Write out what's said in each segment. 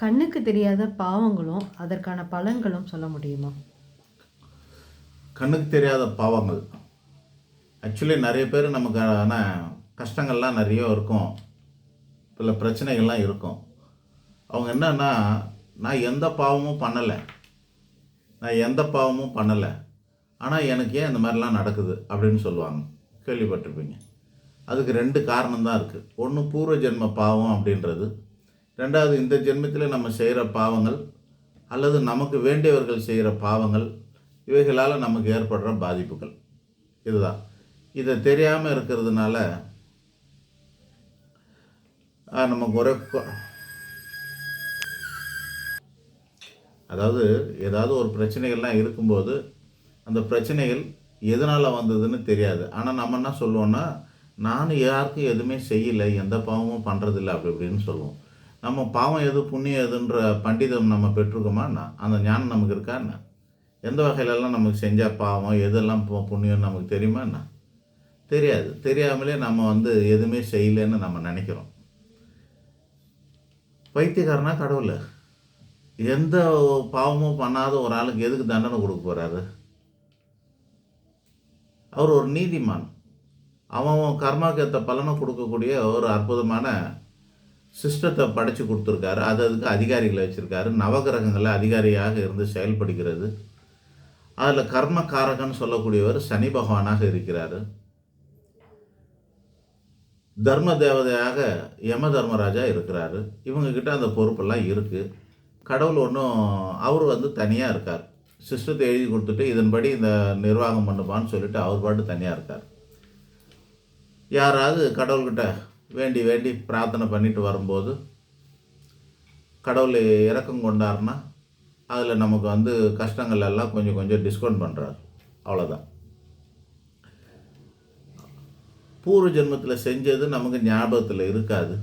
கண்ணுக்கு தெரியாத பாவங்களும் அதற்கான பலன்களும் சொல்ல முடியுமா? கண்ணுக்கு தெரியாத பாவங்கள். ஆக்சுவலி நிறைய பேர் நமக்கான கஷ்டங்கள்லாம் நிறைய இருக்கும். சில பிரச்சனைகள்லாம் இருக்கும். அவங்க என்னன்னா நான் எந்த பாவமும் பண்ணலை. நான் எந்த பாவமும் பண்ணலை. ஆனால் எனக்கு ஏன் இந்த மாதிரிலாம் நடக்குது அப்படின்னு சொல்லுவாங்க. கேள்விப்பட்டிருப்பீங்க. அதுக்கு ரெண்டு காரணம் தான் இருக்குது ஒன்று பூர்வ ஜென்ம பாவம் அப்படின்றது. ரெண்டாவது இந்த ஜென்மத்தில் நம்ம செய்கிற பாவங்கள் அல்லது நமக்கு வேண்டியவர்கள் செய்கிற பாவங்கள் இவைகளால் நமக்கு ஏற்படுற பாதிப்புகள். இதுதான். இதை தெரியாமல் இருக்கிறதுனால நமக்கு ஒரே அதாவது ஏதாவது ஒரு பிரச்சனைகள்லாம் இருக்கும்போது அந்த பிரச்சனைகள் எதனால் வந்ததுன்னு தெரியாது. ஆனால் நம்ம என்ன சொல்லுவோன்னா நான் யாருக்கும் எதுவுமே செய்யலை எந்த பாவமும் பண்ணுறதில்ல அப்படி இப்படின்னு சொல்லுவோம். நம்ம பாவம் எது புண்ணியம் எதுன்ற பண்டிதம் நம்ம பெற்றிருக்கோமா? என்ன? அந்த ஞானம் நமக்கு இருக்கா? என்ன? எந்த வகையிலலாம் நமக்கு செஞ்சால் பாவம் எதெல்லாம் பு- புண்ணியம் நமக்கு தெரியுமா? என்ன? தெரியாது. தெரியாமலே நம்ம வந்து எதுவுமே செய்யலைன்னு நம்ம நினைக்கிறோம். பைத்தியக்காரனா கடவுள். எந்த பாவமும் பண்ணாத ஒரு ஆளுக்கு எதுக்கு தண்டனை கொடுக்க போறாரு? அவர் ஒரு நீதிமான். அவன் கர்மாக்கேற்ற பலனை கொடுக்கக்கூடிய ஒரு அற்புதமான சிஸ்டத்தை படைச்சு கொடுத்துருக்காரு. அது அதுக்கு அதிகாரிகளை வச்சுருக்காரு. நவகிரகங்களை அதிகாரியாக இருந்து செயல்படுகிறது. அதில் கர்மக்காரகன் சொல்லக்கூடியவர் சனி பகவானாக இருக்கிறார். தர்ம தேவதையாக யம தர்மராஜா இருக்கிறாரு. இவங்கக்கிட்ட அந்த பொறுப்பெல்லாம் இருக்குது கடவுள் ஒன்றும் அவர் வந்து தனியாக இருக்கார். சிஸ்டத்தை எழுதி கொடுத்துட்டு இதன்படி இந்த நிர்வாகம் பண்ணுப்பான்னு சொல்லிட்டு அவர் பாட்டு தனியாக இருக்கார். யாராவது கடவுள்கிட்ட வேண்டி வேண்டி பிரார்த்தனை பண்ணிட்டு வரும்போது கடவுள் இறக்கம் கொண்டாருன்னா அதில் நமக்கு வந்து கஷ்டங்கள் எல்லாம் கொஞ்சம் கொஞ்சம் டிஸ்கவுண்ட் பண்ணுறாரு அவ்வளோதான் பூர்வ ஜென்மத்தில் செஞ்சது நமக்கு ஞாபகத்தில் இருக்காது.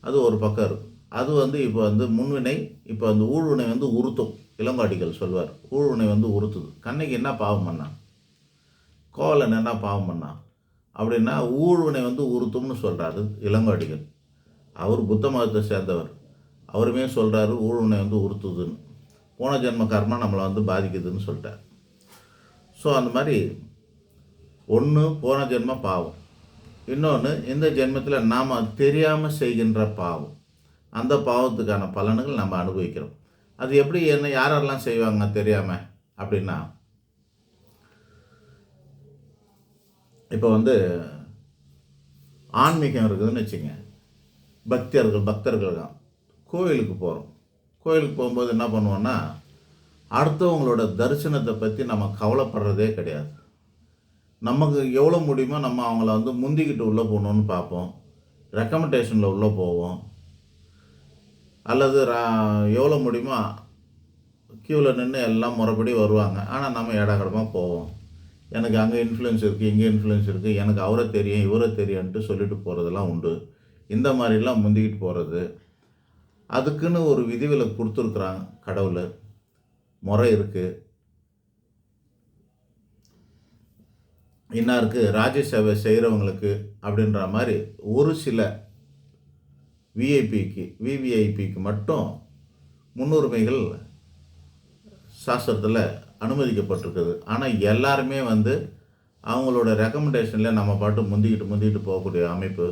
அது ஒரு பக்கம் இருக்கும். அது வந்து இப்போ வந்து முன்வினை இப்போ வந்து ஊழ்வினை வந்து உறுத்தும். இளங்காட்டிகள் சொல்வார். ஊழ்வினை வந்து உறுத்துது. கண்ணைக்கு என்ன பாவம் பண்ணான் கோவலன் என்ன பாவம் பண்ணான் அப்படின்னா ஊழ்வினை வந்து உறுத்தும்னு சொல்கிறாரு இளங்காடிகள். அவர் புத்த மதத்தை சேர்ந்தவர். அவருமே சொல்கிறாரு ஊழ்வினை வந்து உறுத்துதுன்னு. போன ஜென்ம கர்மா நம்மளை வந்து பாதிக்குதுன்னு சொல்லிட்டார். ஸோ அந்த மாதிரி ஒன்று போன ஜென்ம பாவம். இன்னொன்று இந்த ஜென்மத்தில் நாம் தெரியாமல் செய்கின்ற பாவம். அந்த பாவத்துக்கான பலன்கள் நம்ம அனுபவிக்கிறோம். அது எப்படி என்ன யாரெல்லாம் செய்வாங்க தெரியாமல் அப்படின்னா இப்போ வந்து ஆன்மீகம் இருக்குதுன்னு வச்சுங்க பக்தர்கள் பக்தர்கள் தான். கோயிலுக்கு போகிறோம் கோயிலுக்கு போகும்போது என்ன பண்ணுவோன்னா அடுத்தவங்களோட தரிசனத்தை பற்றி நம்ம கவலைப்படுறதே கிடையாது. நமக்கு எவ்வளோ முடியுமோ நம்ம அவங்கள வந்து முந்திக்கிட்டு உள்ளே போகணுன்னு பார்ப்போம். ரெக்கமெண்டேஷனில் உள்ளே போவோம். அல்லது ரா- எவ்வளோ முடியுமோ க்யூவில் நின்று எல்லாம் முறைப்படி வருவாங்க. ஆனால் நம்ம இடகடமாக போவோம். எனக்கு அங்கே இன்ஃப்ளூயன்ஸ் இருக்குது இங்கே இன்ஃப்ளூயன்ஸ் இருக்குது எனக்கு அவரை தெரியும் இவரை தெரியும்ன்ட்டு சொல்லிட்டு போகிறதெல்லாம் உண்டு. இந்த மாதிரிலாம் முந்திக்கிட்டு போகிறது அதுக்குன்னு ஒரு விதிவிலக்கு கொடுத்துருக்குறாங்க கடவுள். முறை இருக்குது இன்னாருக்கு ராஜ்ய சேவை செய்கிறவங்களுக்கு அப்படின்ற மாதிரி ஒரு சில விஐபிக்கு விவிஐபிக்கு மட்டும் முன்னுரிமைகள் சாஸ்திரத்தில் அனுமதிக்கப்பட்டிருக்குது. ஆனால் எல்லாருமே வந்து அவங்களோட ரெக்கமெண்டேஷனில் நம்ம பாட்டு முந்திக்கிட்டு முந்திக்கிட்டு போகக்கூடிய அமைப்பு.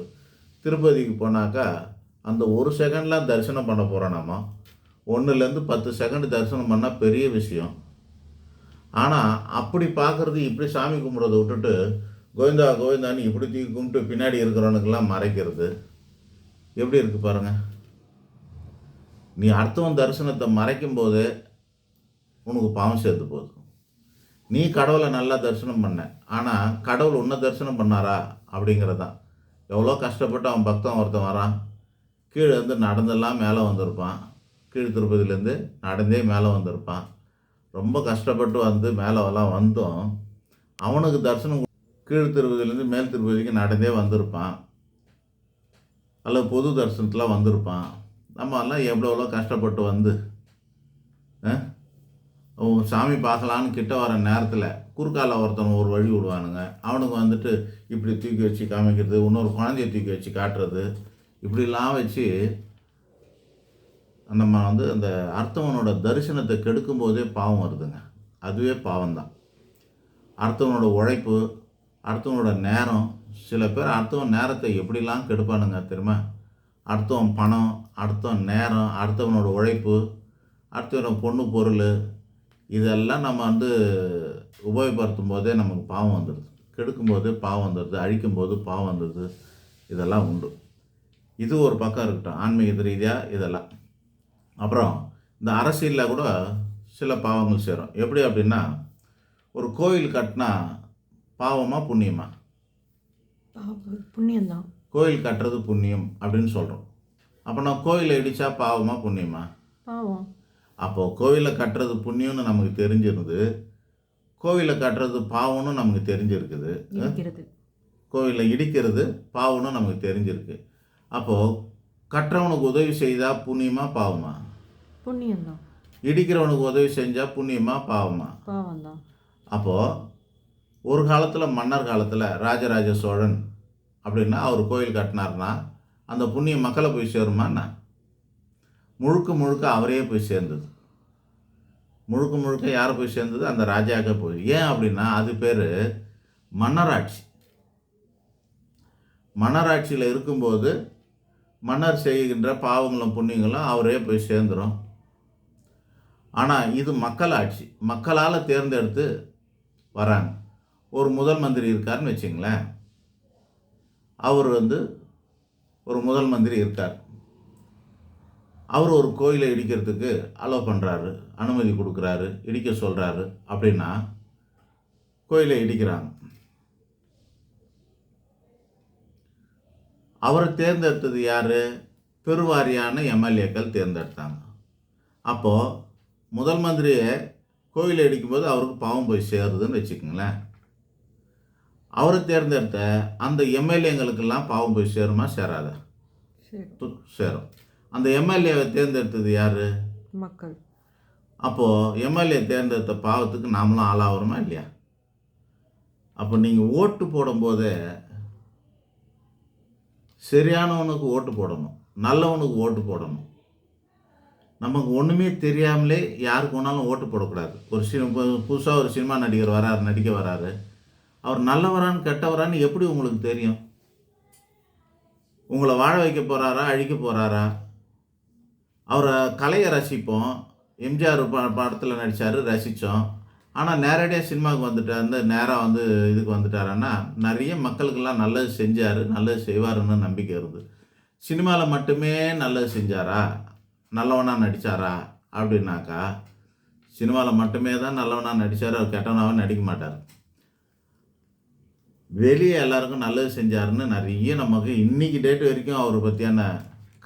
திருப்பதிக்கு போனாக்கா அந்த ஒரு செகண்ட்லாம் தரிசனம் பண்ண போகிறோம் நம்ம ஒன்றுலேருந்து பத்து செகண்ட் தரிசனம் பண்ணால் பெரிய விஷயம். ஆனால் அப்படி பார்க்குறது இப்படி சாமி கும்பிட்றத விட்டுட்டு கோவிந்தா கோவிந்தான்னு இப்படி தூக்கி கும்பிட்டு பின்னாடி இருக்கிறவனுக்கெல்லாம் மறைக்கிறது. எப்படி இருக்கு பாருங்கள் நீ அடுத்தவன் தரிசனத்தை மறைக்கும்போதே உனக்கு பாவம் சேர்த்து போகுது. நீ கடவுளை நல்லா தரிசனம் பண்ண. ஆனால் கடவுள் உன்னை தரிசனம் பண்ணாரா? அப்படிங்கிறதான். எவ்வளோ கஷ்டப்பட்டு அவன் பக்தன் ஒருத்தன் வரான். கீழே இருந்து நடந்தெல்லாம் மேலே வந்திருப்பான். கீழ் திருப்பதியிலேருந்து நடந்தே மேலே வந்திருப்பான். ரொம்ப கஷ்டப்பட்டு வந்து மேலேலாம் வந்தோம் அவனுக்கு தரிசனம் கீழ் திருப்பதியிலேருந்து மேல் திருப்பதிக்கு நடந்தே வந்திருப்பான். அல்லது பொது தரிசனத்தில் வந்திருப்பான். நம்ம எல்லாம் எவ்வளோ எவ்வளோ கஷ்டப்பட்டு வந்து ஆ? சாமி பார்க்கலான்னு கிட்ட வர நேரத்தில் குறுக்கால ஒருத்தன் ஒரு வழி விடுவானுங்க. அவனுக்கு வந்துட்டு இப்படி தூக்கி வச்சு காமிக்கிறது இன்னொரு குழந்தைய தூக்கி வச்சு காட்டுறது. இப்படிலாம் வச்சு நம்ம வந்து அந்த அர்த்தவனோட தரிசனத்தை கெடுக்கும் போதே பாவம் வருதுங்க. அதுவே பாவம்தான். அடுத்தவனோட உழைப்பு அடுத்தவனோட நேரம் சில பேர் அடுத்தவன் நேரத்தை எப்படிலாம் கெடுப்பானுங்க தெரியுமா? அடுத்தவன் பணம் அடுத்தவன் நேரம் அடுத்தவனோட உழைப்பு அடுத்தவன் பொண்ணு பொருள் இதெல்லாம் நம்ம வந்து உபயோகப்படுத்தும் போதே நமக்கு பாவம் வந்துடுது. கெடுக்கும் போதே பாவம் வந்துடுது. அழிக்கும் போது பாவம் வந்துடுது. இதெல்லாம் உண்டு. இது ஒரு பக்கம் இருக்கட்டும். ஆன்மீக ரீதியாக இதெல்லாம். அப்புறம் இந்த அரசியலில் கூட சில பாவங்கள் சேரும். எப்படி அப்படின்னா ஒரு கோயில் கட்டினா பாவமா புண்ணியமா? புண்ணியம்தான். கோயில் கட்டுறது புண்ணியம் அப்படின்னு சொல்கிறோம் அப்போ நான் கோயிலை இடித்தா பாவமா புண்ணியமா? பாவம். அப்போது கோவிலை கட்டுறது புண்ணியம்னு நமக்கு தெரிஞ்சிருந்து கோவிலை கட்டுறது பாவம்னு நமக்கு தெரிஞ்சிருக்குது. இருக்கிறது கோவிலை இடிக்கிறது பாவம்னு நமக்கு தெரிஞ்சிருக்கு. அப்போது கட்டுறவனுக்கு உதவி செய்தால் புண்ணியமா பாவமா? புண்ணியம்தான். இடிக்கிறவனுக்கு உதவி செஞ்சால் புண்ணியமா பாவமா? பாவம்தான். அப்போது ஒரு காலத்தில் மன்னர் காலத்தில் ராஜராஜ சோழன் அப்படின்னா அவர் கோயில் கட்டினார்னா அந்த புண்ணியம் மக்களை போய் சேருமா என்ன முழுக்க முழுக்க அவரே போய் சேர்ந்தது. முழுக்க முழுக்க யார் போய் சேர்ந்தது? அந்த ராஜாக்கே போய். ஏன் அப்படின்னா அது பேர் மன்னராட்சி. மன்னராட்சியில் இருக்கும்போது மன்னர் செய்கின்ற பாவங்களும் புண்ணியங்களும் அவரே போய் சேர்ந்துடும் ஆனால் இது மக்களாட்சி. மக்களால் தேர்ந்தெடுத்து வராங்க. ஒரு முதல் மந்திரி இருக்காருன்னு வச்சுங்களேன். அவர் வந்து ஒரு முதல் மந்திரி இருக்கார். அவர் ஒரு கோயிலை இடிக்கிறதுக்கு அலோவ் பண்ணுறாரு அனுமதி கொடுக்குறாரு இடிக்க சொல்கிறாரு அப்படின்னா கோயிலை இடிக்கிறாங்க. அவரை தேர்ந்தெடுத்தது யார்? பெருவாரியான எம்எல்ஏக்கள் தேர்ந்தெடுத்தாங்க. அப்போது முதல் மந்திரியை கோயிலை இடிக்கும்போது அவருக்கு பாவம் போய் சேருதுன்னு வச்சுக்கோங்களேன். அவரை தேர்ந்தெடுத்த அந்த எம்எல்ஏங்களுக்கெல்லாம் பாவம் போய் சேருமா? சேராதா? சேரும். அந்த எம்எல்ஏவை தேர்ந்தெடுத்தது யார்? மக்கள். அப்போது எம்எல்ஏ தேர்ந்தெடுத்த பாவத்துக்கு நாமளும் ஆளாகிறோமா இல்லையா? அப்போ நீங்கள் ஓட்டு போடும்போதே சரியானவனுக்கு ஓட்டு போடணும் நல்லவனுக்கு ஓட்டு போடணும். நமக்கு ஒன்றுமே தெரியாமலே யாருக்கு வேணாலும் ஓட்டு போடக்கூடாது. ஒரு சி புதுசாக ஒரு சினிமா நடிகர் வராரு நடிக்க வராரு. அவர் நல்லவரான்னு கெட்டவரான்னு எப்படி உங்களுக்கு தெரியும்? உங்களை வாழ வைக்க போகிறாரா அழிக்க போகிறாரா அவரை கலையை ரசிப்போம். எம்ஜிஆர் ப படத்தில் நடித்தார் ரசித்தோம் ஆனால் நேரடியாக சினிமாவுக்கு வந்துட்டார் வந்து நேராக வந்து இதுக்கு வந்துட்டாருன்னா நிறைய மக்களுக்கெல்லாம் நல்லது செஞ்சார் நல்லது செய்வாருன்னு நம்பிக்கை இருந்து சினிமாவில் மட்டுமே நல்லது செஞ்சாரா? நல்லவனாக நடித்தாரா அப்படின்னாக்கா சினிமாவில் மட்டுமே தான் நல்லவனாக நடித்தார் அவர் கெட்டவனாகவும் நடிக்க மாட்டார். வெளியே எல்லாருக்கும் நல்லது செஞ்சாருன்னு நிறைய நமக்கு இன்றைக்கி டேட் வரைக்கும் அவரை பற்றியான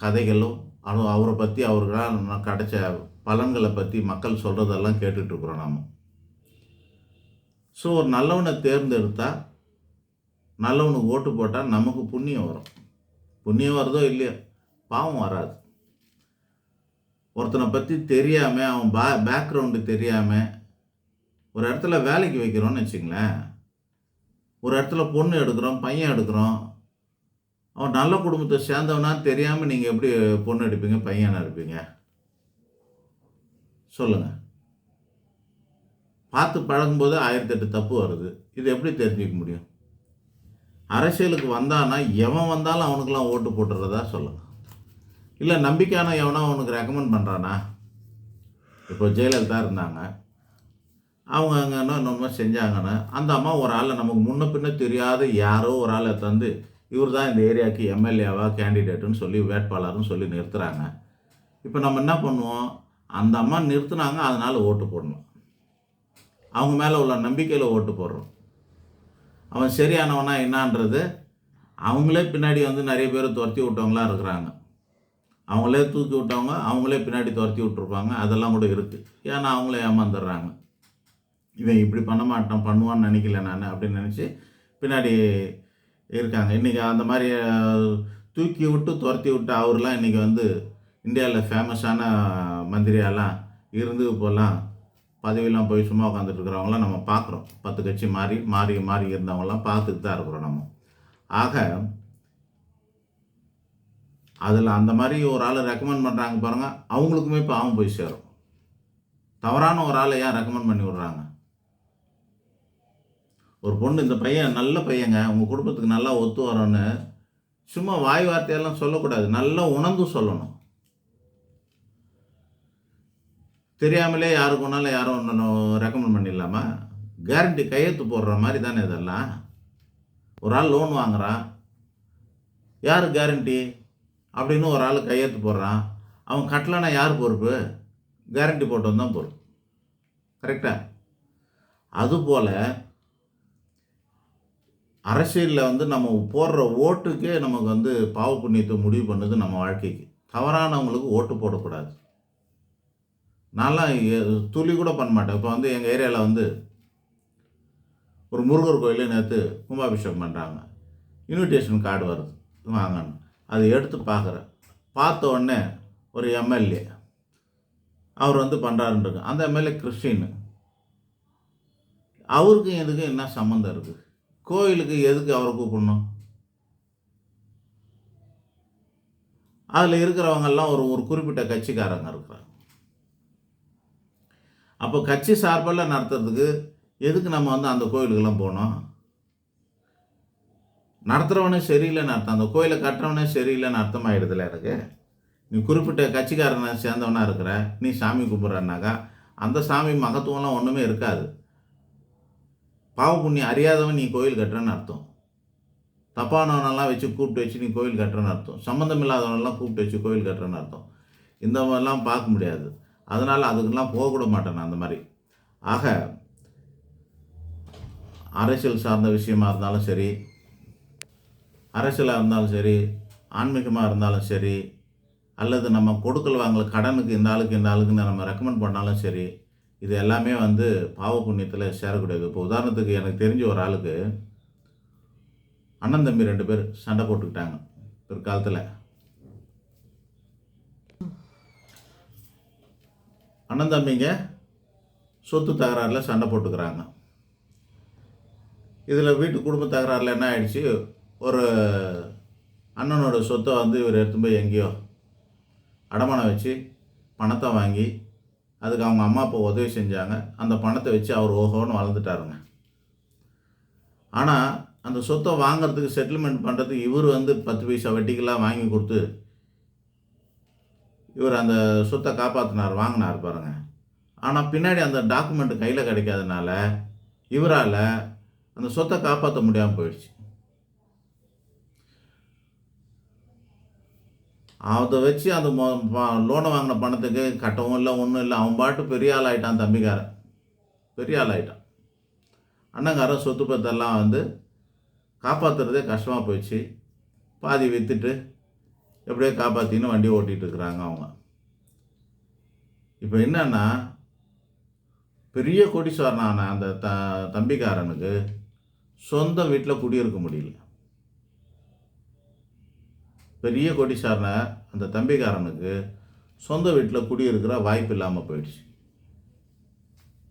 கதைகளும் அனு அவரை பற்றி அவர்களால் கிடைச்ச பலன்களை பற்றி மக்கள் சொல்கிறதெல்லாம் கேட்டுட்ருக்குறோம் நாம். ஸோ ஒரு நல்லவனை தேர்ந்தெடுத்தால் நல்லவனுக்கு ஓட்டு போட்டால் நமக்கு புண்ணியம் வரும். புண்ணியம் வருதோ இல்லையோ? பாவம் வராது. ஒருத்தனை பற்றி தெரியாமல் அவன் பே பேக்ரவுண்டு தெரியாமல் ஒரு இடத்துல வேலைக்கு வைக்கிறோன்னு வச்சுங்களேன். ஒரு இடத்துல பொண்ணு எடுக்கிறோம் பையன் எடுக்கிறோம் அவன் நல்ல குடும்பத்தை சேர்ந்தவனா தெரியாமல் நீங்கள் எப்படி பொண்ணு எடுப்பீங்க பையனை இருப்பீங்க? சொல்லுங்கள் பார்த்து பழகும்போது ஆயிரத்தெட்டு தப்பு வருது. இது எப்படி தெரிஞ்சுக்க முடியும்? அரசியலுக்கு வந்தானா எவன் வந்தாலும் அவனுக்கெல்லாம் ஓட்டு போட்டுறதா சொல்லுங்க. இல்லை நம்பிக்கையான எவனா அவனுக்கு ரெக்கமெண்ட் பண்ணுறானா இப்போ ஜெயலலிதா இருந்தாங்க. அவங்க அங்கே என்ன செஞ்சாங்கன்னு அந்த அம்மா ஒரு ஆளை நமக்கு முன்ன பின்ன தெரியாத யாரோ ஒரு ஆளை தந்து இவர் தான் இந்த ஏரியாவுக்கு எம்எல்ஏவா கேண்டிடேட்டுன்னு சொல்லி வேட்பாளர்னு சொல்லி நிறுத்துகிறாங்க இப்போ நம்ம என்ன பண்ணுவோம்? அந்த அம்மா நிறுத்துனாங்க அதனால் ஓட்டு போடணும். அவங்க மேலே உள்ள நம்பிக்கையில் ஓட்டு போடுறோம். அவன் சரியானவனா என்னான்றது அவங்களே பின்னாடி வந்து நிறைய பேர் துரத்தி விட்டவங்களாம் இருக்கிறாங்க. அவங்களே தூக்கி விட்டவங்க அவங்களே பின்னாடி துரத்தி விட்ருப்பாங்க அதெல்லாம் கூட இருக்குது ஏன்னா அவங்களே ஏமாந்துடுறாங்க. இவன் இப்படி பண்ண மாட்டான் பண்ணுவான்னு நினைக்கல நான் அப்படின்னு நினச்சி பின்னாடி இருக்காங்க. இன்றைக்கி அந்த மாதிரி தூக்கி விட்டு துரத்தி விட்டு அவர்லாம் இன்றைக்கி வந்து இந்தியாவில் ஃபேமஸான மந்திரியாலாம் இருந்து இப்போல்லாம் பதவியெல்லாம் போய் சும்மா உட்காந்துட்ருக்குறவங்களாம் நம்ம பார்க்குறோம் பத்து கட்சி மாறி மாறி மாறி இருந்தவங்களாம் பார்த்துட்டு தான் இருக்கிறோம் நம்ம. ஆக அதில் அந்த மாதிரி ஒரு ஆள் ரெக்கமெண்ட் பண்ணுறாங்க பாருங்கள் அவங்களுக்குமே பாவம் போய் சேரும். தவறான ஒரு ஆளை ஏன் ரெக்கமெண்ட் பண்ணி விட்றாங்க? ஒரு பொண்ணு இந்த பையன் நல்ல பையங்க உங்கள் குடும்பத்துக்கு நல்லா ஒத்து வரோன்னு சும்மா வாய் வார்த்தையெல்லாம் சொல்லக்கூடாது. நல்லா உணர்ந்து சொல்லணும். தெரியாமலே யாருக்கு ஒன்றாலும் யாரும் ஒன்று ரெக்கமெண்ட் பண்ணிடலாமா? கேரண்டி கையெழுத்து போடுற மாதிரி தானே இதெல்லாம். ஒரு ஆள் லோன் வாங்குகிறான் யார் கேரண்டி அப்படின்னு ஒரு ஆள் கையெழுத்து போடுறான். அவன் கட்டலைன்னா யார் பொறுப்பு? கேரண்டி போட்டவன் தான் பொறுப்பு. கரெக்டாக அதுபோல் அரசியலில் வந்து நம்ம போடுற ஓட்டுக்கே நமக்கு வந்து பாவ புண்ணியத்தை முடிவு பண்ணுது நம்ம வாழ்க்கைக்கு. தவறானவங்களுக்கு ஓட்டு போடக்கூடாது. நான்லாம் துளி கூட பண்ண மாட்டேன். இப்போ வந்து எங்கள் ஏரியாவில் வந்து ஒரு முருகர் கோயிலில் நேற்று கும்பாபிஷேகம் பண்ணுறாங்க இன்விடேஷன் கார்டு வருது. வாங்கன்னு. அதை எடுத்து பார்க்குறேன் பார்த்த உடனே ஒரு எம்எல்ஏ அவர் வந்து பண்ணுறாருன்றது அந்த எம்எல்ஏ கிறிஸ்டின் அவருக்கும் எதுக்கும் என்ன சம்மந்தம் இருக்குது கோயிலுக்கு எதுக்கு அவரை கூப்பிடணும்? அதில் இருக்கிறவங்கெல்லாம் ஒரு ஒரு குறிப்பிட்ட கட்சிக்காரங்க இருக்கிறாங்க. அப்போ கட்சி சார்பெல்லாம் நடத்துறதுக்கு எதுக்கு நம்ம வந்து அந்த கோயிலுக்கெல்லாம் போகணும்? நடத்துகிறவனே சரியில்லைன்னு அர்த்தம் அந்த கோயிலை கட்டுறவனே சரியில்லைன்னு அர்த்தமாயிடுதுல எனக்கு. நீ குறிப்பிட்ட கட்சிக்காரனை சேர்ந்தவனாக இருக்கிற நீ சாமி கும்பிட்றனாக்கா அந்த சாமி மகத்துவம்லாம் ஒன்றுமே இருக்காது. பாவ புண்ணியம் அறியாதவன் நீ கோயில் கட்டுறன்னு அர்த்தம். தப்பானவனெல்லாம் வச்சு கூப்பிட்டு வச்சு நீ கோயில் கட்டுறன்னு அர்த்தம். சம்மந்தம் இல்லாதவனெல்லாம் கூப்பிட்டு வச்சு கோயில் கட்டுறன்னு அர்த்தம். இந்த மாதிரிலாம் பார்க்க முடியாது. அதனால் அதுக்கெல்லாம் போகக்கூட மாட்டேன் அந்த மாதிரி. ஆக அரசியல் சார்ந்த விஷயமா இருந்தாலும் சரி அரசியலாக இருந்தாலும் சரி ஆன்மீகமாக இருந்தாலும் சரி அல்லது நம்ம கொடுக்கல் வாங்கல கடனுக்கு இந்த ஆளுக்கு இந்த ஆளுக்கு நம்ம ரெக்கமெண்ட் பண்ணாலும் சரி இது எல்லாமே வந்து பாவ புண்ணியத்தில் சேரக்கூடியது. இப்போ உதாரணத்துக்கு எனக்கு தெரிஞ்ச ஒரு ஆளுக்கு அண்ணன் தம்பி ரெண்டு பேர் சண்டை போட்டுக்கிட்டாங்க. பிற்காலத்தில். அண்ணன் தம்பிங்க சொத்து தகராறில் சண்டை போட்டுக்கிறாங்க. இதில் வீட்டு குடும்ப தகராறில் என்ன ஆயிடுச்சு? ஒரு அண்ணனோட சொத்தை வந்து இவர் எடுத்து போய் எங்கேயோ அடமானம் வச்சு பணத்தை வாங்கி அதுக்கு அவங்க அம்மா அப்பா உதவி செஞ்சாங்க. அந்த பணத்தை வச்சு அவர் ஓஹோன்னு வளர்ந்துட்டாருங்க ஆனால் அந்த சொத்தை வாங்குறதுக்கு செட்டில்மெண்ட் பண்ணுறதுக்கு இவர் வந்து பத்து பைசா வட்டிக்கெல்லாம் வாங்கி கொடுத்து இவர் அந்த சொத்தை காப்பாற்றினார் வாங்கினார் பாருங்க. ஆனால் பின்னாடி அந்த டாக்குமெண்ட் கையில் கிடைக்காதனால இவரால் அந்த சொத்தை காப்பாற்ற முடியாமல் போயிடுச்சு. அதை வச்சு அந்த லோனை வாங்கின பணத்துக்கு கட்டவும் இல்லை ஒன்றும் இல்லை. அவன் பாட்டு பெரிய ஆள் ஆகிட்டான் தம்பிக்காரன். பெரிய ஆள் ஆகிட்டான் அண்ணங்காரன் சொத்து பத்தெல்லாம் வந்து காப்பாற்றுறதே கஷ்டமாக போயிடுச்சு. பாதி விற்றுட்டு எப்படியோ காப்பாற்றின்னு வண்டி ஓட்டிகிட்டு இருக்கிறாங்க அவங்க. இப்போ என்னன்னா பெரிய கோடீஸ்வரனான அந்த த தம்பிக்காரனுக்கு சொந்த வீட்டில் குடியிருக்க முடியல. பெரிய கோடீஸ்வரனை அந்த தம்பிக்காரனுக்கு சொந்த வீட்டில் குடியிருக்கிற வாய்ப்பு இல்லாமல் போயிடுச்சு.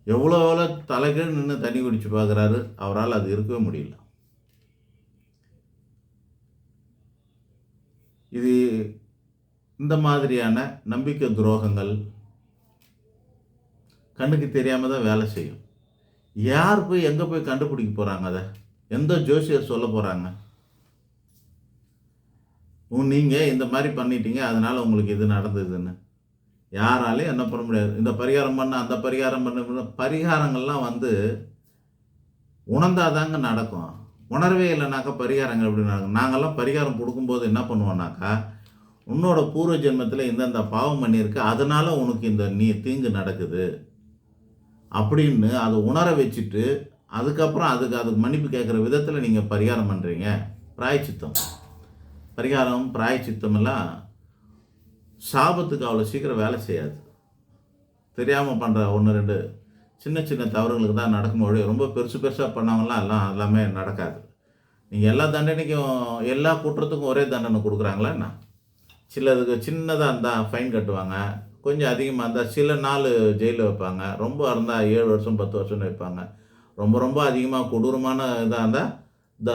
எவ்வளோ எவ்வளோ தலைகீழ் நின்று தண்ணி குடிச்சு பார்க்குறாரு அவரால் அது இருக்கவே முடியல. இது இந்த மாதிரியான நம்பிக்கை துரோகங்கள் கண்ணுக்கு தெரியாமல் தான் வேலை செய்யும். யார் போய் எங்கே போய் கண்டுபிடிக்க போகிறாங்க அதை? எந்த ஜோசியர் சொல்ல போகிறாங்க நீங்கள் இந்த மாதிரி பண்ணிட்டீங்க அதனால் உங்களுக்கு இது நடந்ததுன்னு. யாராலையும் என்ன பண்ண முடியாது. இந்த பரிகாரம் பண்ண அந்த பரிகாரம் பண்ண பரிகாரங்கள்லாம் வந்து உணர்ந்தாதாங்க நடக்கும். உணர்வே இல்லைனாக்கா பரிகாரங்கள் எப்படி நடக்கும்? நாங்கள்லாம் பரிகாரம் கொடுக்கும்போது என்ன பண்ணுவோம்னாக்கா உன்னோட பூர்வ ஜென்மத்தில் இந்தந்த பாவம் பண்ணியிருக்கு அதனால் உனக்கு இந்த நீ தீங்கு நடக்குது. அப்படின்னு அதை உணர வச்சுட்டு அதுக்கப்புறம் அதுக்கு அதுக்கு மன்னிப்பு கேட்குற விதத்தில் நீங்கள் பரிகாரம் பண்ணுறீங்க பிராயச்சித்தம். பரிகாரம் பிராயச்சித்தமெல்லாம் சாபத்துக்கு அவ்வளோ சீக்கிரம் வேலை செய்யாது. தெரியாமல் பண்ணுற ஒன்று ரெண்டு சின்ன சின்ன தவறுகளுக்கு தான் நடக்கும் ஒழிய ரொம்ப பெருசு பெருசாக பண்ணவங்களாம் எல்லாம் எல்லாமே நடக்காது. நீங்கள் எல்லா தண்டனைக்கும் எல்லா குற்றத்துக்கும் ஒரே தண்டனை கொடுக்குறாங்களா என்ன? சிலதுக்கு சின்னதாக இருந்தால் ஃபைன் கட்டுவாங்க. கொஞ்சம் அதிகமாக இருந்தால் சில நாள் ஜெயிலில் வைப்பாங்க. ரொம்ப இருந்தால் ஏழு வருஷம் பத்து வருஷம்னு வைப்பாங்க. ரொம்ப ரொம்ப அதிகமாக கொடூரமான இதாக இருந்தால் த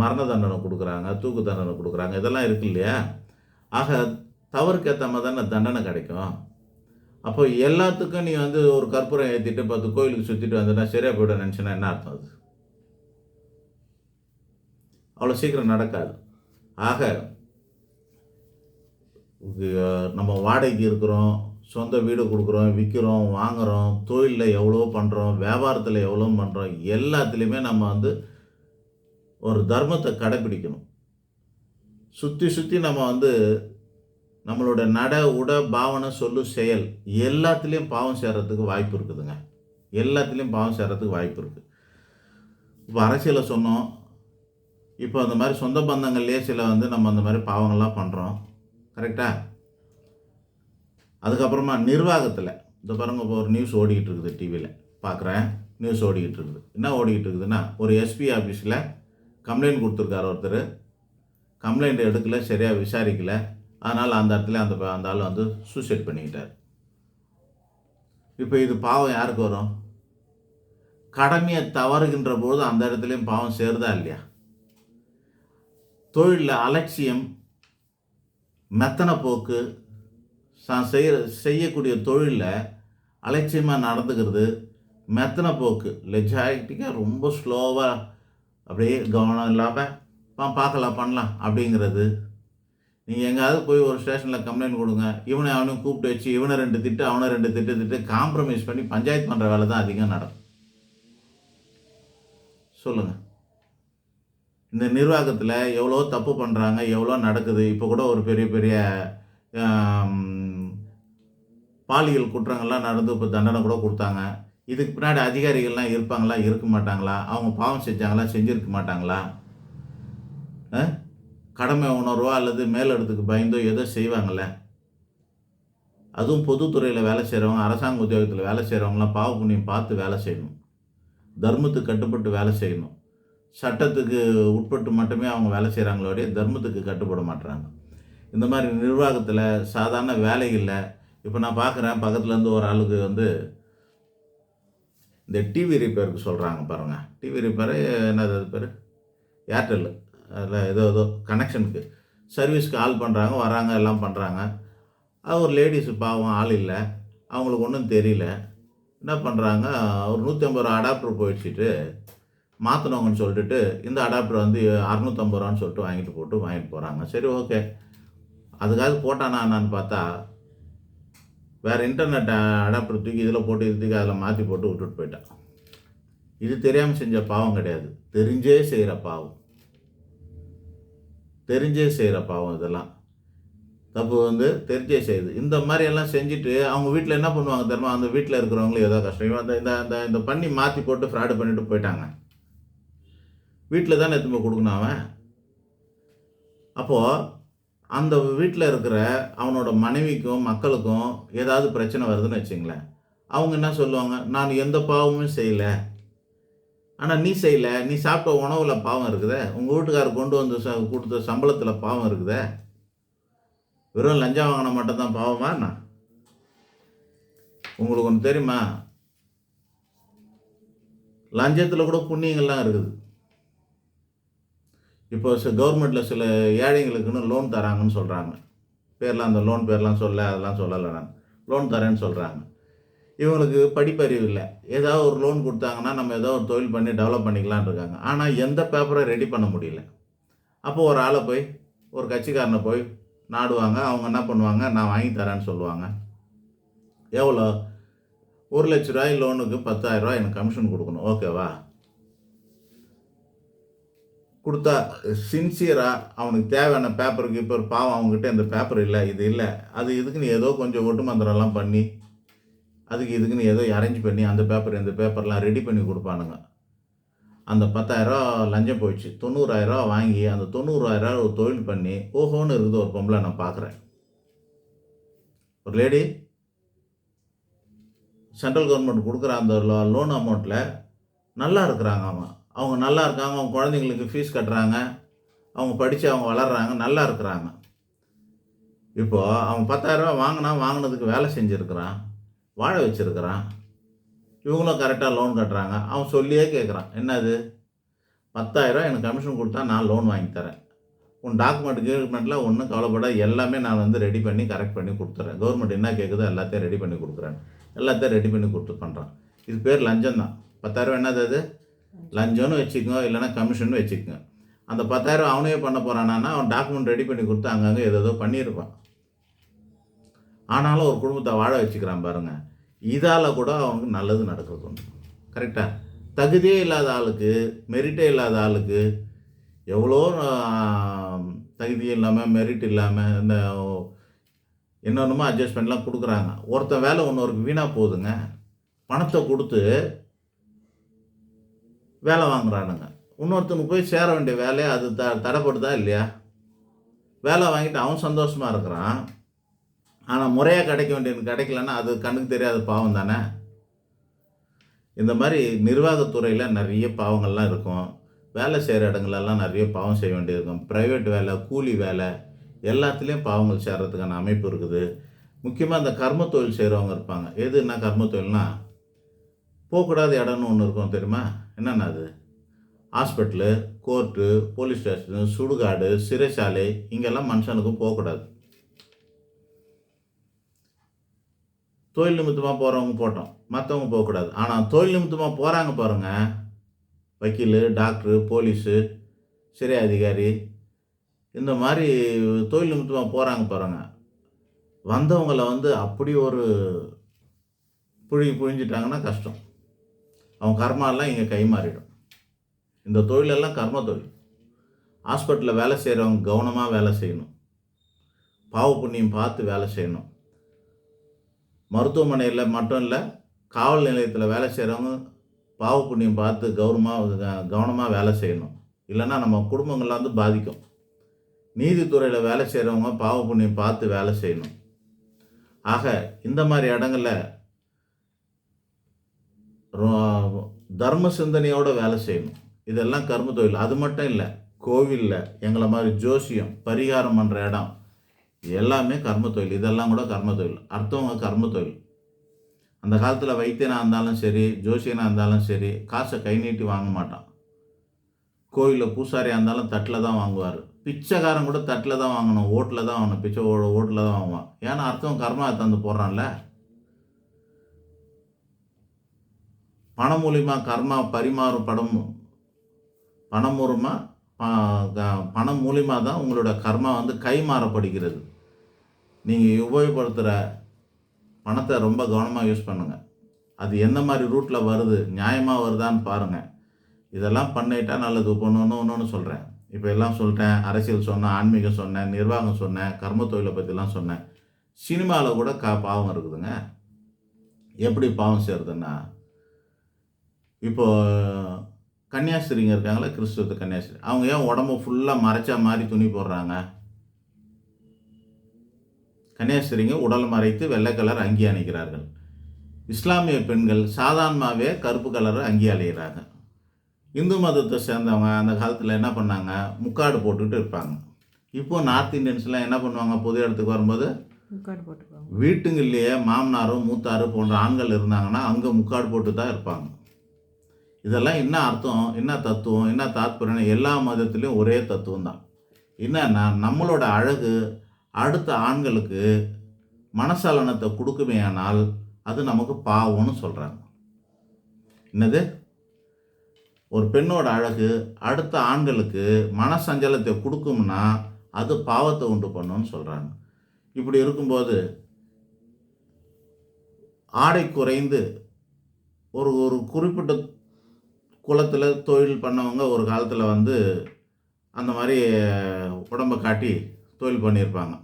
மரண தண்டனை கொடுக்குறாங்க தூக்கு தண்டனை கொடுக்குறாங்க இதெல்லாம் இருக்கு இல்லையா? ஆக தவறுக்கு ஏற்ற மாதிரி தானே தண்டனை கிடைக்கும். அப்போ எல்லாத்துக்கும் நீ வந்து ஒரு கற்பூரம் ஏற்றிட்டு பத்து கோயிலுக்கு சுற்றிட்டு வந்துட்டா சரியாக போய்ட நினச்சினா என்ன அர்த்தம் அது? அவ்வளோ சீக்கிரம் நடக்காது. ஆக நம்ம வாடகைக்கு இருக்கிறோம் சொந்த வீடு கொடுக்குறோம் விற்கிறோம் வாங்குகிறோம் தொழிலில் எவ்வளோ பண்ணுறோம் வியாபாரத்தில் எவ்வளோ பண்ணுறோம் எல்லாத்துலேயுமே நம்ம வந்து ஒரு தர்மத்தை கடைப்பிடிக்கணும் சுற்றி சுற்றி நம்ம வந்து நம்மளோட நட உட பாவனை சொல்லு செயல் எல்லாத்துலேயும் பாவம் சேர்கிறதுக்கு வாய்ப்பு இருக்குதுங்க. எல்லாத்துலேயும் பாவம் சேர்கிறதுக்கு வாய்ப்பு இருக்குது இப்போ அரசியலை சொன்னோம். இப்போ அந்த மாதிரி சொந்த பந்தங்கள்லேயே சில வந்து நம்ம அந்த மாதிரி பாவங்கள்லாம் பண்ணுறோம் கரெக்டாக அதுக்கப்புறமா நிர்வாகத்தில் இந்த பாருங்க இப்போ ஒரு நியூஸ் ஓடிக்கிட்டு இருக்குது டிவியில் பார்க்குறேன் நியூஸ் ஓடிக்கிட்டு இருக்குது. என்ன ஓடிக்கிட்டு இருக்குதுன்னா ஒரு எஸ்பி ஆஃபீஸில் கம்ப்ளைண்ட் கொடுத்துருக்காரு ஒருத்தர். கம்ப்ளைண்ட் எடுக்கல சரியாக விசாரிக்கல. அதனால் அந்த இடத்துல அந்த அந்த ஆள் வந்து சூசைட் பண்ணிக்கிட்டார். இப்போ இது பாவம் யாருக்கு வரும்? கடமையை தவறுகின்ற போது அந்த இடத்துலையும் பாவம் சேருதா இல்லையா? தொழிலில் அலட்சியம் மெத்தனை போக்கு தான் செய்ய செய்யக்கூடிய தொழிலில் அலட்சியமாக நடந்துக்கிறது மெத்தனை போக்கு லெஜாக்டிக்காக ரொம்ப ஸ்லோவாக அப்படியே கவனம் இல்லாமல் பார்க்கலாம் பண்ணலாம் அப்படிங்கிறது. நீங்கள் எங்கேயாவது போய் ஒரு ஸ்டேஷனில் கம்ப்ளைண்ட் கொடுங்க. இவனை அவனையும் கூப்பிட்டு வச்சு இவனை ரெண்டு திட்டு அவனை ரெண்டு திட்டு திட்டு காம்ப்ரமைஸ் பண்ணி பஞ்சாயத்து பண்ணுற வேலை தான் அதிகம் நடக்கும். சொல்லுங்கள் இந்த நிர்வாகத்தில் எவ்வளோ தப்பு பண்ணுறாங்க எவ்வளோ நடக்குது இப்போ கூட ஒரு பெரிய பெரிய பாலியல் குற்றங்கள்லாம் நடந்து இப்போ தண்டனை கூட கொடுத்தாங்க. இதுக்கு பின்னாடி அதிகாரிகள்லாம் இருப்பாங்களா? இருக்க மாட்டாங்களா? அவங்க பாவம் செஞ்சாங்களா? செஞ்சுருக்க மாட்டாங்களா? ஆ? கடமை உணர்வோ அல்லது மேலிடத்துக்கு பயந்தோ ஏதோ செய்வாங்கள்ல அதுவும் பொதுத்துறையில் வேலை செய்கிறவங்க அரசாங்க உத்தியோகத்தில் வேலை செய்கிறவங்களாம் பாவ புண்ணியம் பார்த்து வேலை செய்யணும். தர்மத்துக்கு கட்டுப்பட்டு வேலை செய்யணும். சட்டத்துக்கு உட்பட்டு மட்டுமே அவங்க வேலை செய்கிறாங்களோடைய தர்மத்துக்கு கட்டுப்பட மாட்டுறாங்க இந்த மாதிரி நிர்வாகத்தில் சாதாரண வேலைகளில் இப்போ நான் பார்க்குறேன் பக்கத்துலேருந்து ஒரு ஆளுக்கு வந்து இந்த டிவி ரிப்பேருக்கு சொல்கிறாங்க பாருங்கள் டிவி ரிப்பேரு என்னது அது பேர்? ஏர்டெல் அதில் ஏதோ ஏதோ கனெக்ஷனுக்கு சர்வீஸ்க்கு ஆள் பண்ணுறாங்க வராங்க எல்லாம் பண்ணுறாங்க அது ஒரு லேடிஸு பாவம் ஆள் இல்லை. அவங்களுக்கு ஒன்றும் தெரியல. என்ன பண்ணுறாங்க ஒரு நூற்றி ஐம்பது ரூபா அடாப்டர் போயிடுச்சிட்டு மாற்றினவங்கன்னு சொல்லிட்டு இந்த அடாப்டர் வந்து அறநூற்றம்பது ரூபான்னு சொல்லிட்டு வாங்கிட்டு போட்டு வாங்கிட்டு போகிறாங்க சரி ஓகே அதுக்காக போட்டானா என்னான்னு பார்த்தா வேறு இன்டர்நெட் அடாப்டர் தூக்கி இதில் போட்டு இது தூக்கி அதில் மாற்றி போட்டு விட்டுட்டு போயிட்டான் இது தெரியாமல் செஞ்ச பாவம் கிடையாது. தெரிஞ்சே செய்கிற பாவம். தெரிஞ்சே செய்கிற பாவம் இதெல்லாம். தப்பு வந்து தெரிஞ்சே செய்யுது. இந்த மாதிரி எல்லாம் செஞ்சுட்டு அவங்க வீட்டில் என்ன பண்ணுவாங்க தெரியுமா? அந்த வீட்டில் இருக்கிறவங்களும் ஏதோ கஷ்டம். அந்த இந்த இந்த இந்த பண்ணி மாற்றி போட்டு ஃப்ராடு பண்ணிட்டு போயிட்டாங்க. வீட்டில் தானே எடுத்துன்னு போய் கொடுக்கணும் அவன்? அப்போது அந்த வீட்டில் இருக்கிற அவனோட மனைவிக்கும் மக்களுக்கும் ஏதாவது பிரச்சனை வருதுன்னு வச்சுங்களேன். அவங்க என்ன சொல்லுவாங்க? நான் எந்த பாவமும் செய்யலை. ஆனால் நீ செய்யலை. நீ சாப்பிட்ட உணவில் பாவம் இருக்குதே. உங்கள் வீட்டுக்காரர் கொண்டு வந்து ச கொடுத்த சம்பளத்தில் பாவம் இருக்குதே. வெறும் லஞ்சம் வாங்கின மட்டும்தான் பாவமா என்ன? உங்களுக்கு ஒன்று தெரியுமா? லஞ்சத்தில் கூட புண்ணியங்கள்லாம் இருக்குது. இப்போ கவர்மெண்ட்டில் சில ஏழைங்களுக்குன்னு லோன் தராங்கன்னு சொல்கிறாங்க பேர்லாம் அந்த லோன் பேர்லாம் சொல்ல அதெல்லாம் சொல்லலை நான். லோன் தரேன்னு சொல்கிறாங்க இவங்களுக்கு படிப்பறிவு இல்லை. ஏதாவது ஒரு லோன் கொடுத்தாங்கன்னா நம்ம ஏதோ ஒரு தொழில் பண்ணி டெவலப் பண்ணிக்கலாம்னு இருக்காங்க. ஆனால் எந்த பேப்பரை ரெடி பண்ண முடியல. அப்போ ஒரு ஆளை போய் ஒரு கட்சிக்காரனை போய் நாடுவாங்க. அவங்க என்ன பண்ணுவாங்க? நான் வாங்கி தரேன்னு சொல்லுவாங்க. எவ்வளோ? ஒரு லட்ச ரூபாய் லோனுக்கு பத்தாயிரம் ரூபாய் எனக்கு கமிஷன் கொடுக்கணும். ஓகேவா கொடுத்தா சின்சியராக அவனுக்கு தேவையான பேப்பர் கீப்பர் பாவம் அவங்ககிட்ட இந்த பேப்பர் இல்லை இது இல்லை. அது இதுக்குன்னு ஏதோ கொஞ்சம் ஒட்டு மந்திரம்லாம் பண்ணி அதுக்கு இதுக்குன்னு ஏதோ அரேஞ்ச் பண்ணி அந்த பேப்பர் இந்த பேப்பர்லாம் ரெடி பண்ணி கொடுப்பானுங்க. அந்த பத்தாயிரரூவா லஞ்சம் போயிடுச்சு. தொண்ணூறாயிரரூவா வாங்கி அந்த தொண்ணூறாயிரரூவா ஒரு தொழில் பண்ணி ஓஹோன்னு இருக்குது ஒரு பொம்பளை நான் பார்க்குறேன் ஒரு லேடி சென்ட்ரல் கவர்மெண்ட் கொடுக்குற அந்த லோன் அமௌண்ட்டில் நல்லா இருக்கிறாங்க அவன். அவங்க நல்லா இருக்காங்க அவங்க குழந்தைங்களுக்கு ஃபீஸ் கட்டுறாங்க அவங்க படித்து அவங்க வளர்கிறாங்க நல்லா இருக்கிறாங்க. இப்போது அவன் பத்தாயிரரூபா வாங்கினா வாங்கினதுக்கு வேலை செஞ்சுருக்கிறான் வாழ வச்சுருக்கிறான். இவங்களும் கரெக்டாக லோன் கட்டுறாங்க. அவன் சொல்லியே கேட்குறான் என்னது? பத்தாயிரம் எனக்கு கமிஷன் கொடுத்தா நான் லோன் வாங்கி தரேன். உன் டாக்குமெண்ட் கீழ்மெண்ட்டில் ஒன்றும் கவலைப்பட எல்லாமே நான் வந்து ரெடி பண்ணி கரெக்ட் பண்ணி கொடுத்துறேன். கவர்மெண்ட் என்ன கேட்குதோ எல்லாத்தையும் ரெடி பண்ணி கொடுக்குறேன். எல்லாத்தையும் ரெடி பண்ணி கொடுத்து பண்ணுறான் இது பேர் லஞ்சம் தான் பத்தாயிரம் என்னது அது? லஞ்சம்னு வச்சுக்கோங்க இல்லைன்னா கமிஷன் வச்சுக்கோங்க அந்த பத்தாயிரம் அவனே பண்ண போகிறானா அவன் டாக்குமெண்ட் ரெடி பண்ணி கொடுத்து அங்கங்கே ஏதோ பண்ணியிருப்பான். ஆனாலும் ஒரு குடும்பத்தை வாழ வச்சுக்கிறான் பாருங்கள் இதால் கூட அவனுக்கு நல்லது நடக்கிறது உண்டு. கரெக்டாக தகுதியே இல்லாத ஆளுக்கு மெரிட்டே இல்லாத ஆளுக்கு எவ்வளோ தகுதி இல்லாமல் மெரிட் இல்லாமல் இந்த என்னென்னமோ அட்ஜஸ்ட்மெண்ட்லாம் கொடுக்குறாங்க. ஒருத்தன் வேலை இன்னொருக்கு வீணாக போகுதுங்க. பணத்தை கொடுத்து வேலை வாங்குறானுங்க. இன்னொருத்தனுக்கு போய் சேர வேண்டிய வேலையை அது த தடைப்படுதா இல்லையா? வேலை வாங்கிட்டு அவன் சந்தோஷமாக இருக்கிறான். ஆனால் முறையாக கிடைக்க வேண்டியது கிடைக்கலன்னா அது கண்ணுக்கு தெரியாத பாவம் தானே? இந்த மாதிரி நிர்வாகத்துறையில் நிறைய பாவங்கள்லாம் இருக்கும். வேலை செய்கிற இடங்களெல்லாம் நிறைய பாவம் செய்ய வேண்டியது இருக்கும் ப்ரைவேட் வேலை கூலி வேலை எல்லாத்துலேயும் பாவங்கள் சேர்கிறதுக்கான அமைப்பு இருக்குது. முக்கியமாக இந்த கர்ம தொழில் செய்கிறவங்க இருப்பாங்க. எதுன்னா கர்ம தொழில்னா போகக்கூடாத இடம்னு ஒன்று இருக்கும் தெரியுமா? என்னென்ன அது? ஹாஸ்பிட்டலு கோர்ட்டு போலீஸ் ஸ்டேஷனு சுடுகாடு சிறைச்சாலை இங்கெல்லாம் மனுஷனுக்கும் போகக்கூடாது. தொழில் நிமித்தமாக போகிறவங்க போட்டோம். மற்றவங்க போகக்கூடாது. ஆனால் தொழில் நிமித்தமாக போகிறாங்க பாருங்கள் வக்கீல் டாக்டரு போலீஸு சிறை அதிகாரி இந்த மாதிரி தொழில் நிமித்தமாக போகிறாங்க பாருங்கள் வந்தவங்கள வந்து அப்படி ஒரு புழி புழிஞ்சிட்டாங்கன்னா கஷ்டம். அவன் கர்மாலாம் இங்கே கை மாறிடும். இந்த தொழிலெல்லாம் கர்ம தொழில். ஹாஸ்பிட்டலில் வேலை செய்கிறவங்க கவனமாக வேலை செய்யணும். பாவ புண்ணியம் பார்த்து வேலை செய்யணும். மருத்துவமனையில் மட்டும் இல்லை காவல் நிலையத்தில் வேலை செய்கிறவங்க பாவ புண்ணியம் பார்த்து கௌரவமாக கவனமாக வேலை செய்யணும். இல்லைன்னா நம்ம குடும்பங்கள்லாம் வந்து பாதிக்கும். நீதித்துறையில் வேலை செய்கிறவங்க பாவ புண்ணியம் பார்த்து வேலை செய்யணும். ஆக இந்த மாதிரி இடங்களில் தர்ம சிந்தனையோடு வேலை செய்யணும். இதெல்லாம் கர்ம தொழில். அது மட்டும் இல்லை கோவிலில் எங்களை மாதிரி ஜோசியம் பரிகாரம் பண்ணுற இடம் எல்லாமே கர்ம தொழில். இதெல்லாம் கூட கர்ம தொழில். அடுத்தவங்க கர்ம தொழில். அந்த காலத்தில் வைத்தியனாக இருந்தாலும் சரி ஜோசியனாக இருந்தாலும் சரி காசை கை நீட்டி வாங்க மாட்டான். கோயிலில் பூசாரியாக இருந்தாலும் தட்டில் தான் வாங்குவார். பிச்சைக்காரன் கூட தட்டில் தான் வாங்கணும். ஓட்டில் தான் வாங்கணும். பிச்சை ஓ- ஓட்டில் தான் வாங்குவான். ஏன்னா அர்த்தம் கர்மா தந்து போடுறான்ல. பணம் மூலிமா கர்மா பரிமாறும் பணம் மூலமா க- பணம் மூலிமா தான் உங்களோட கர்மா வந்து கைமாறப்படுகிறது. நீங்கள் உபயோகப்படுத்துகிற பணத்தை ரொம்ப கவனமாக யூஸ் பண்ணுங்கள் அது எந்த மாதிரி ரூட்டில் வருது நியாயமாக வருதான்னு பாருங்கள் இதெல்லாம் பண்ணிட்டா நல்லது. இப்போ ஒன்று ஒன்று சொல்கிறேன் இப்போ எல்லாம் சொல்லிட்டேன். அரசியல் சொன்னேன் ஆன்மீகம் சொன்னேன் நிர்வாகம் சொன்னேன் கர்ம தொழிலை பற்றிலாம் சொன்னேன். சினிமாவில் கூட கா பாவம் இருக்குதுங்க. எப்படி பாவம் செய்கிறதுன்னா இப்போ கன்னியாஸ்திரிங்க இருக்காங்களா கிறிஸ்துவ கன்னியாஸ்திரி. அவங்க ஏன் உடம்பு ஃபுல்லாக மறைச்சா மாதிரி துணி போடுறாங்க? கன்னியாஸ்திரிங்க உடல் மறைத்து வெள்ளை கலர் அங்கி அணிகிறார்கள். இஸ்லாமிய பெண்கள் சாதாரணமாகவே கருப்பு கலர் அங்கி அணிகிறாங்க இந்து மதத்தை சேர்ந்தவங்க அந்த காலத்தில் என்ன பண்ணாங்க? முக்காடு போட்டுக்கிட்டு இருப்பாங்க. இப்போ நார்த் இந்தியன்ஸ்லாம் என்ன பண்ணுவாங்க? பொது இடத்துக்கு வரும்போது வீட்டுங்கள்லேயே மாமனாரும் மூத்தாரு போன்ற ஆண்கள் இருந்தாங்கன்னா அங்கே முக்காடு போட்டு தான் இருப்பாங்க. இதெல்லாம் என்ன அர்த்தம் என்ன தத்துவம் என்ன தாத்பரியம் எல்லா மதத்துலேயும் ஒரே தத்துவம் தான் என்னன்னா நம்மளோட அழகு அடுத்த ஆண்களுக்கு மனசலனத்தை கொடுக்குமே ஆனால் அது நமக்கு பாவம்னு சொல்கிறாங்க என்னது? ஒரு பெண்ணோட அழகு அடுத்த ஆண்களுக்கு மனசஞ்சலத்தை கொடுக்கும்னா அது பாவத்தை உண்டு பண்ணுன்னு சொல்கிறாங்க இப்படி இருக்கும்போது ஆடை குறைந்து ஒரு ஒரு குறிப்பிட்ட குலத்தில் தொழில் பண்ணவங்க ஒரு காலத்தில் வந்து அந்த மாதிரி உடம்பை காட்டி தொழில் பண்ணியிருப்பாங்க.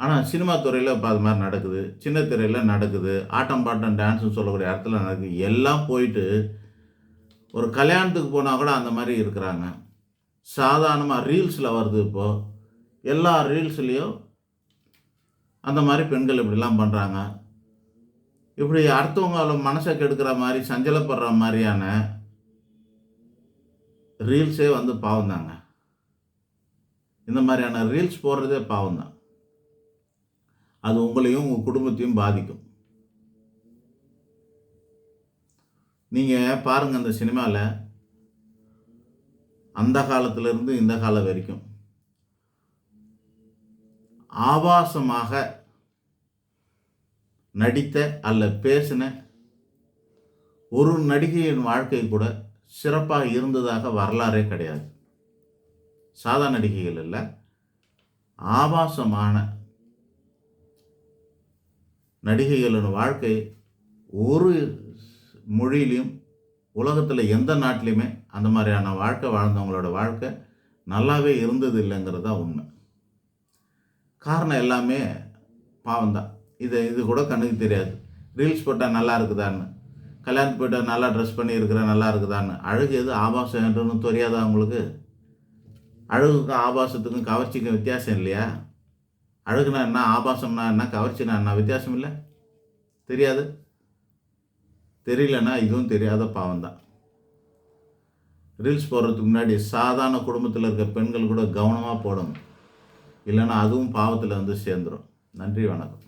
ஆனால் சினிமா துறையில் இப்போ அது மாதிரி நடக்குது. சின்ன திரையில் நடக்குது. ஆட்டம் பாட்டம் டான்ஸ்னு சொல்லக்கூடிய இடத்துல நடக்குது. எல்லாம் போயிட்டு ஒரு கல்யாணத்துக்கு போனால் கூட அந்த மாதிரி இருக்கிறாங்க. சாதாரணமாக ரீல்ஸில் வருது இப்போது எல்லா ரீல்ஸ்லேயும் அந்த மாதிரி பெண்கள் இப்படிலாம் பண்ணுறாங்க இப்படி அடுத்தவங்கள மனசை கெடுக்கிற மாதிரி சஞ்சலப்படுற மாதிரியான ரீல்ஸே வந்து பாவம் தாங்க இந்த மாதிரியான ரீல்ஸ் போடுறதே பாவம் தான் அது உங்களையும் உங்கள் குடும்பத்தையும் பாதிக்கும். நீங்கள் பாருங்கள் அந்த சினிமாவில் அந்த காலத்திலிருந்து இந்த காலம் வரைக்கும். ஆபாசமாக நடித்த அல்ல பேசின ஒரு நடிகையின் வாழ்க்கை கூட சிறப்பாக இருந்ததாக வரலாறே கிடையாது. சாதா நடிகைகள் இல்லை ஆபாசமான நடிகைகளின் வாழ்க்கை ஒரு மொழியிலையும் உலகத்தில் எந்த நாட்டிலையுமே அந்த மாதிரியான வாழ்க்கை வாழ்ந்தவங்களோட வாழ்க்கை நல்லாவே இருந்தது இல்லைங்கிறது தான் உண்மை. காரணம் எல்லாமே பாவம்தான். இது இது கூட கண்ணுக்கு தெரியாது. ரீல்ஸ் போட்டால் நல்லா இருக்குதான்னு. கல்யாணத்துக்கு போயிட்டு நல்லா ட்ரெஸ் பண்ணியிருக்கிறேன் நல்லா இருக்குதான்னு. அழகு எது? ஆபாசம் என்றுன்னு தெரியாதா உங்களுக்கு? அழகுக்கும் ஆபாசத்துக்கும் கவர்ச்சிக்கும் வித்தியாசம் இல்லையா? அழகுனா என்ன? ஆபாசம்னா என்ன? கவர்ச்சினா என்ன? வித்தியாசம் இல்லை. தெரியாது. தெரியலன்னா இதுவும் தெரியாத பாவம் தான் ரீல்ஸ் போடுறதுக்கு முன்னாடி சாதாரண குடும்பத்தில் இருக்க பெண்கள் கூட கவனமாக போடணும். இல்லைன்னா அதுவும் பாவத்தில் வந்து சேர்ந்துடும் நன்றி வணக்கம்.